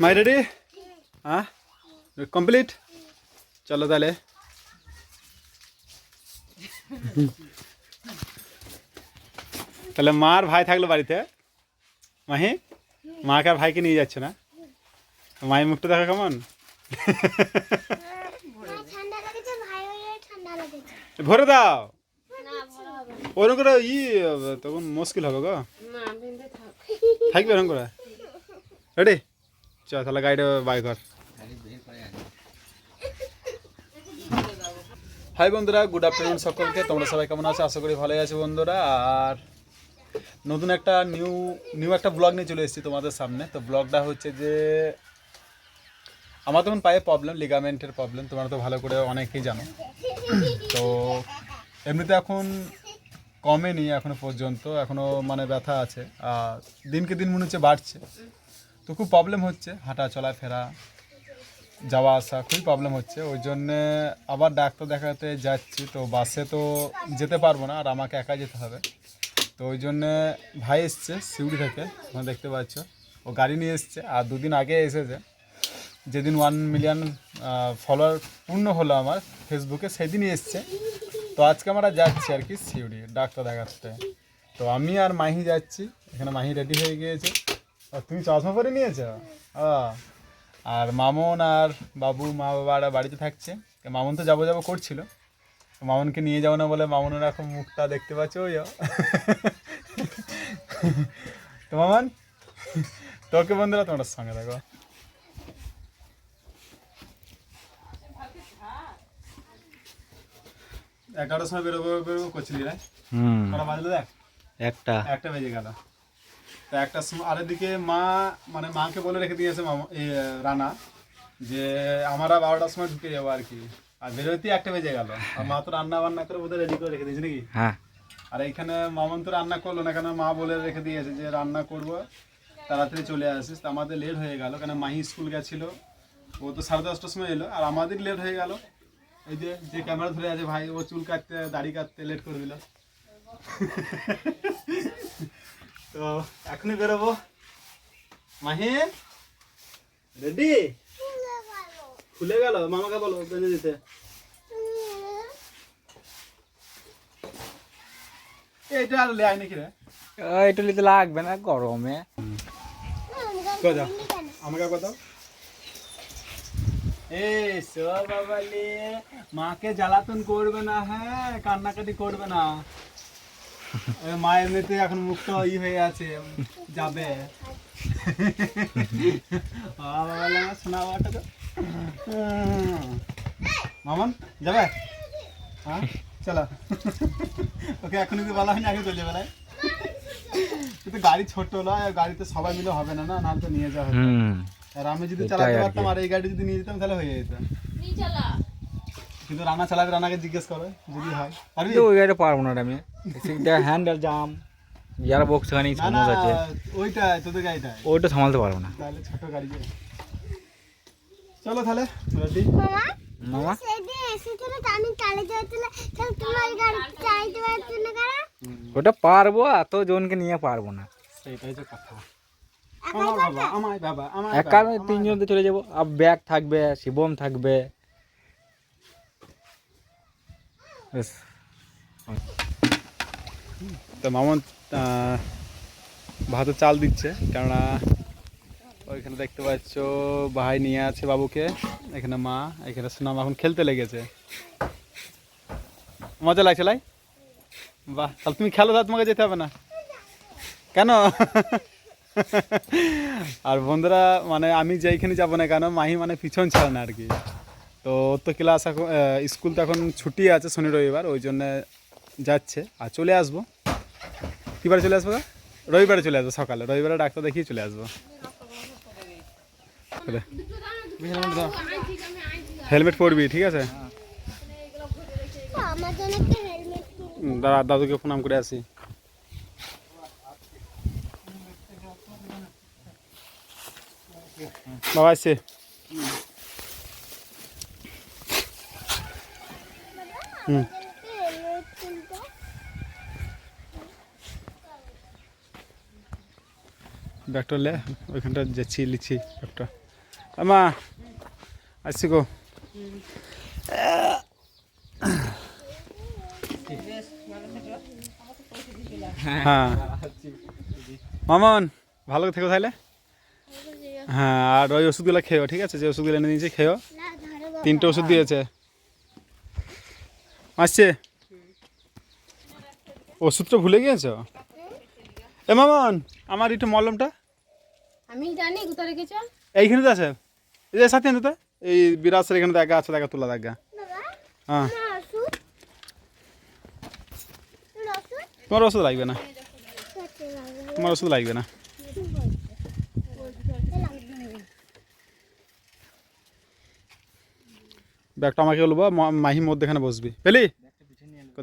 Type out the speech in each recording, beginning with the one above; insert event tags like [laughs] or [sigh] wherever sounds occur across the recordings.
মাই ready হ্যাঁ complete চলো তাহলে তাহলে মার ভাই থাকল বাড়িতে মাহি মাকে আর ভাইকে নিয়ে যাচ্ছে না মায়ের মুখটা দেখা কেমন ভরে দাও ওরকম করে ই তখন মুশকিল হবে গো থাকবে এরকম করে রেডি চ, তাহলে গাড়িটা বাই কর। হাই বন্ধুরা গুড আফটারনুন সকলকে। তোমরা সবাই কেমন আছো? আশা করি ভালোই আছো বন্ধুরা। আর নতুন একটা নিউ নিউ একটা ব্লগ নিয়ে চলে এসেছি তোমাদের সামনে। তো ব্লগটা হচ্ছে যে, আমার তখন পায়ে প্রবলেম লিগামেন্টের প্রবলেম তোমরা তো ভালো করে অনেকেই জানো। তো এমনিতে এখন কমেনি এখনও পর্যন্ত, এখনও মানে ব্যথা আছে। আর দিনকে দিন মনে হচ্ছে বাড়ছে। তো খুব প্রবলেম হচ্ছে, হাঁটা, চলা, ফেরা, যাওয়া, আসা খুবই প্রবলেম হচ্ছে। ওই জন্যে আবার ডাক্তার দেখাতে যাচ্ছি, তো বাসে তো যেতে পারব না, আর আমাকে একা যেতে হবে। তো ওই জন্যে ভাই এসছে সিউড়ি থেকে, তোমরা দেখতে পাচ্ছ। ও গাড়ি নিয়ে এসছে, আর দুদিন আগে এসেছে। যেদিন ওয়ান মিলিয়ন ফলোয়ার পূর্ণ হলো আমার ফেসবুকে সেদিনই এসছে। তো আজকে আমরা যাচ্ছি আর কি সিউড়ি, ডাক্তার দেখাতে। তো আমি আর মাহি যাচ্ছি, এখানে মাহি রেডি হয়ে গিয়েছে। আর তুমি চশমা পরে নিয়েছো? আর মামন আর বাবু মা বাবারা বাড়িতে থাকছে। মামন তো যাব যাব করছিল। মামনকে নিয়ে যাব না বলে মামনের এখন মুখটা দেখতে পাচ্ছ ওই তো মামন তোকে বন্ধুরা তোমার সঙ্গে দেখো। এগারোটার সময় বেরোবো বেরোবো করছিলি রে? হুম। বাজলো দেখ? একটা। একটা বেজে গেল। তো একটা সময় আর এদিকে মা মানে মাকে বলে রেখে দিয়েছে মামা রানা যে আমরা বারোটার সময় ঢুকে যাব আর কি। আর বেরোতে একটা বেজে গেল। আর মা তো রান্না বান্না করে বোধহয় রেডি করে রেখে দিয়েছে নাকি? হ্যাঁ। আর এইখানে মামন তো রান্না করল না কেন মা বলে রেখে দিয়েছে যে রান্না করব তাড়াতাড়ি চলে আসিস। তো আমাদের লেট হয়ে গেল কেন মাহি স্কুল গেছিল ও তো সাড়ে দশটার সময় এলো আর আমাদের লেট হয়ে গেল। এই যে যে ক্যামেরা ধরে আছে ভাই ও চুল কাটতে দাড়ি কাটতে লেট করে দিল। [laughs] তো এখনই বেরোবো। মাহি রেডি? খুলে গেল। মামাকে বলো বেঁধে দিতে। এইটা আর লেয় নাকি রে? এটা নিতে লাগবে না গরমে। কথা আমাকে কথা এই সব বাবা মাকে জ্বালাতন করবে না হ্যাঁ কান্নাকাটি করবে না। মা এমনিতে এখন মুখটা ই হয়ে আছে যাবে। শোনা বাবাটা তো। মামন যাবে? হ্যাঁ চলো। ওকে এখন যদি বলা হয়নি আগে চলে বেলায় কিন্তু গাড়ি ছোট নয় গাড়িতে সবাই মিলে হবে না না? নাহলে তো নিয়ে যাওয়া হবে আর আমি যদি চালাতে পারতাম আর এই গাড়ি যদি নিয়ে যেতাম তাহলে হয়ে যেত। কিন্তু রানা চালাবে রানাকে জিজ্ঞেস করো যদি হয়। পারবি? ওই গাড়িটা পারব না রে আমি। হ্যান্ডেল জাম যারা বক্স খানি না না আছে। ওইটা তোদের গাড়িটা ওইটা সামালতে পারব না। তাহলে ছোট গাড়ি চলো তাহলে রেডি? মামা তো ওটা পারব এত জনকে নিয়ে পারব না। তো কথা। একা বাবা, আমি চলে যাব। আর ব্যাগ থাকবে শিবম থাকবে। বেশ তো মামন ভাতে চাল দিচ্ছে, কেননা ওইখানে দেখতে পাচ্ছ ভাই নিয়ে আছে বাবুকে, এখানে মা, এখানে সুনাম এখন খেলতে লেগেছে। মজা লাগছে লাই? বাহ, তাহলে তুমি খেলো দাও তোমাকে যেতে হবে না। কেন? আর বন্ধুরা মানে আমি যেইখানে যাব না কেন, মাহি মানে পিছন ছাড়ে না আর কি। তো তো ক্লাস এখন স্কুল তো এখন ছুটি আছে শনি রবিবার, ওই জন্যে যাচ্ছে। আর চলে আসব। কিবারে চলে আসব? রবিবারে চলে আসব, সকালে। রবিবারে ডাক্তার দেখিয়ে চলে আসব। হেলমেট পরবি, ঠিক আছে? দাদা, দাদুকে প্রণাম করে আসি। বাবা, আসছে। হুম হেলমেট কিনতে ব্যাগটা লে ওইখানটা যাচ্ছি লিখছি ব্যাগটা মা আসছি গো হ্যাঁ মামন ভালো থেকো তাহলে হ্যাঁ আর ওই ওষুধগুলো খেও ঠিক আছে যে ওষুধগুলো এনে দিয়েছি বাবা। তিনটে ওষুধ দিয়েছে আসছে ওষুধটা ভুলে গিয়েছো এ মামন আমার একটু মলমটা আমি জানি কোথায় রেখেছ? এইখানে তো আছে। এই যে সাথে তো। এই বিরাসের এখানে দেখা আছে দেখা তোলা দেখা। হ্যাঁ। তোমার ওষুধ লাগবে না। তোমার ওষুধ লাগবে না। ব্যাগটা আমাকে বলব মাহি মধ্যেখানে বসবি। পেলি?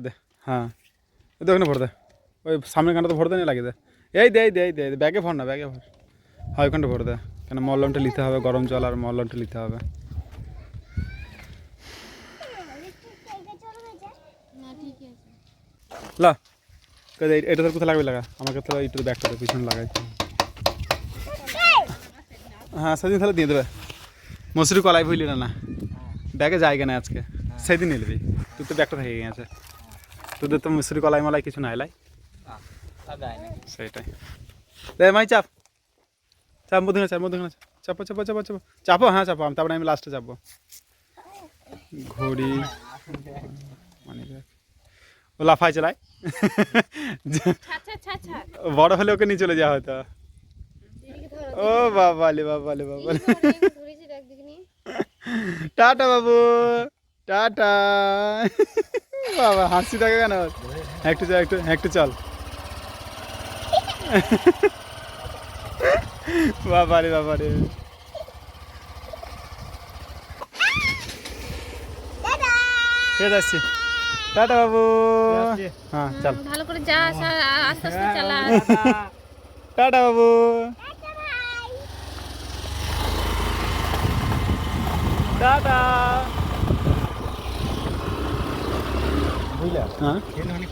দে। হ্যাঁ। তো ওখানে ভর দে। ওই সামনের গানটা তো ভর দে লাগিয়ে দে। এই দে এই দে এই দে এই দে। ব্যাগে ভর না ব্যাগে ভর। হ্যাঁ ওইখানটা ভর দে। কেন মলমটা নিতে হবে গরম জল আর মলমটা নিতে হবে। না লা এটা তোর কোথায় লাগবে লাগা? আমাকে তো একটু ব্যাগটা পিছনে লাগাই। হ্যাঁ সেদিন তাহলে দিয়ে দেবে। মসুরি কলাই ভুলি না না। ব্যাগে জায়গা নেই আজকে। সেদিন নিলবি তুই তো ব্যাগটা থেকে গেছে। তোদের তো মসুরি কলাই মলাই কিছু নাই লাই? সেটাই দে মাই চাপ। চাপ মধ্যে চাপ মধ্যে চাপো চাপো চাপো চাপো। চাপো হ্যাঁ চাপো। আমি তারপরে আমি লাস্টে চাপবো ঘড়ি। মানে ও লাফাই চালায়। বড় হলে ওকে নিয়ে চলে যাওয়া এদিকে ও বাবালে বাবালে ধরেছি দেখ দেখিনি টাটা বাবু, টাটা। বাবা, হাসি থাকে কেন? একটু চল, একটু একটু চল। বাবারে বাবারে। আছে আসছি। টাটা বাবু। হ্যাঁ চল। ভালো করে যা আস্তে আস্তে চালা। টাটা বাবু। টাটা। বুঝলা? হ্যাঁ? অনেক